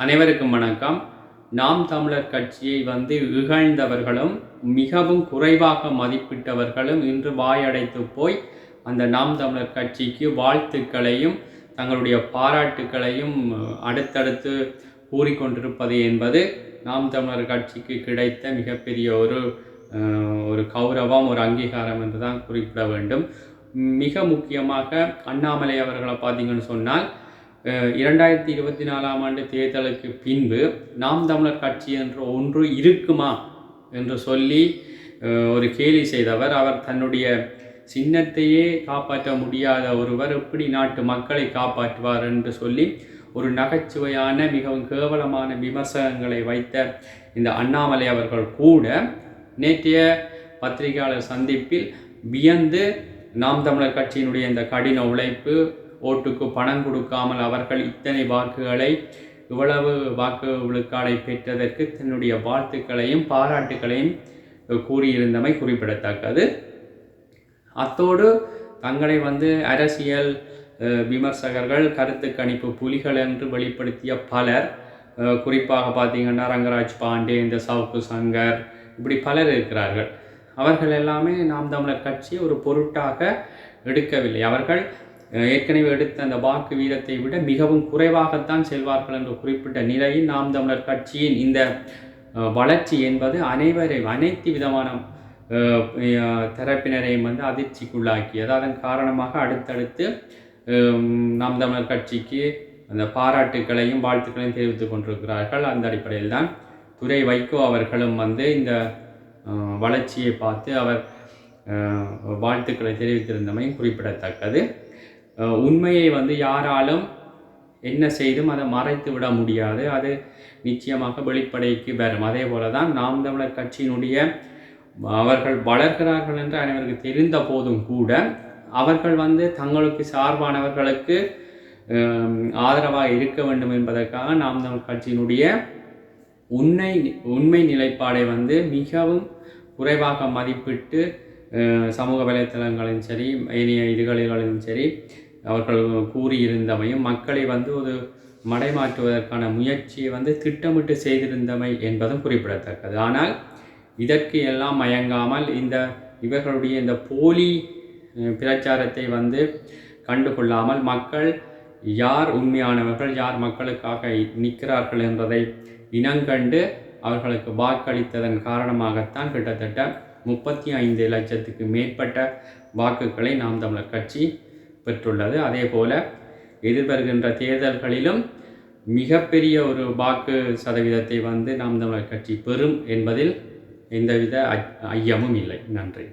அனைவருக்கும் வணக்கம். நாம் தமிழர் கட்சியை வந்து இகழ்ந்தவர்களும் மிகவும் குறைவாக மதிப்பிட்டவர்களும் இன்று வாயடைத்து போய் அந்த நாம் தமிழர் கட்சிக்கு வாழ்த்துக்களையும் தங்களுடைய பாராட்டுக்களையும் அடுத்தடுத்து கூறிக்கொண்டிருப்பது என்பது நாம் தமிழர் கட்சிக்கு கிடைத்த மிகப்பெரிய ஒரு ஒரு கௌரவம் ஒரு அங்கீகாரம் என்று தான் குறிப்பிட வேண்டும். மிக முக்கியமாக அண்ணாமலை அவர்களை பார்த்தீங்கன்னு சொன்னால் இரண்டாயிரத்தி இருபத்தி நாலாம் ஆண்டு தேர்தலுக்கு பின்பு நாம் தமிழர் கட்சி என்ற ஒன்று இருக்குமா என்று சொல்லி ஒரு கேலி செய்தவர். அவர் தன்னுடைய சின்னத்தையே காப்பாற்ற முடியாத ஒருவர் எப்படி நாட்டு மக்களை காப்பாற்றுவார் என்று சொல்லி ஒரு நகைச்சுவையான மிகவும் கேவலமான விமர்சனங்களை வைத்த இந்த அண்ணாமலை அவர்கள் கூட நேற்றைய பத்திரிகையாளர் சந்திப்பில் வியந்து நாம் தமிழர் கட்சியினுடைய இந்த கடின உழைப்பு ஓட்டுக்கு பணம் கொடுக்காமல் அவர்கள் இத்தனை வாக்குகளை இவ்வளவு வாக்கு விழுக்காடை பெற்றதற்கு தன்னுடைய வாழ்த்துக்களையும் பாராட்டுகளையும் கூறியிருந்தமை குறிப்பிடத்தக்கது. அத்தோடு தங்களை வந்து அரசியல் அஹ், விமர்சகர்கள் கருத்து கணிப்பு புலிகள் என்று வெளிப்படுத்திய பலர் அஹ், குறிப்பாக பார்த்தீங்கன்னா ரங்கராஜ் பாண்டே இந்த சவுக்கு சங்கர் இப்படி பலர் இருக்கிறார்கள். அவர்கள் எல்லாமே நாம் தமிழர் கட்சி ஒரு பொருட்டாக எடுக்கவில்லை. அவர்கள் ஏற்கனவே எடுத்த அந்த வாக்கு வீதத்தை விட மிகவும் குறைவாகத்தான் செல்வார்கள் என்று குறிப்பிட்ட நிலையில் நாம் தமிழர் கட்சியின் இந்த வளர்ச்சி என்பது அனைவரையும் அனைத்து விதமான தரப்பினரையும் வந்து அதிர்ச்சிக்குள்ளாக்கியது. அதன் காரணமாக அடுத்தடுத்து நாம் தமிழர் கட்சிக்கு அந்த பாராட்டுக்களையும் வாழ்த்துக்களையும் தெரிவித்துக் கொண்டிருக்கிறார்கள். அந்த அடிப்படையில் தான் துரை வைகோ அவர்களும் வந்து இந்த வளர்ச்சியை பார்த்து அவர் வாழ்த்துக்களை தெரிவித்திருந்தமையும் குறிப்பிடத்தக்கது. உண்மையை வந்து யாராலும் என்ன செய்தும் அதை மறைத்து விட முடியாது. அது நிச்சயமாக வெளிப்படைக்கு வரும். அதே போல தான் நாம் தமிழர் கட்சியினுடைய அவர்கள் வளர்கிறார்கள் என்று அனைவருக்கு தெரிந்த போதும் கூட அவர்கள் வந்து தங்களுக்கு சார்பானவர்களுக்கு ஆதரவாக இருக்க வேண்டும் என்பதற்காக நாம் தமிழ் கட்சியினுடைய உண்மை உண்மை நிலைப்பாடை வந்து மிகவும் குறைவாக மதிப்பிட்டு சமூக வலைத்தளங்களும் சரி இணைய இதுகளிலும் சரி அவர்கள் கூறியிருந்தமையும் மக்களை வந்து ஒரு மடைமாற்றுவதற்கான முயற்சியை வந்து திட்டமிட்டு செய்திருந்தமை என்பதும் குறிப்பிடத்தக்கது. ஆனால் இதற்கு எல்லாம் மயங்காமல் இந்த இவர்களுடைய இந்த போலி பிரச்சாரத்தை வந்து கண்டுகொள்ளாமல் மக்கள் யார் உண்மையானவர்கள் யார் மக்களுக்காக நிற்கிறார்கள் என்பதை இனங்கண்டு அவர்களுக்கு வாக்களித்ததன் காரணமாகத்தான் கிட்டத்தட்ட முப்பத்தி ஐந்து லட்சத்துக்கு மேற்பட்ட வாக்குகளை நாம் தமிழர் கட்சி பெற்றுள்ளது. அதே போல் எதிர்வருகின்ற தேர்தல்களிலும் மிகப்பெரிய ஒரு வாக்கு சதவீதத்தை வந்து நாம் தமிழர் கட்சி பெறும் என்பதில் எந்தவித ஐ- ஐயமும் இல்லை. நன்றி.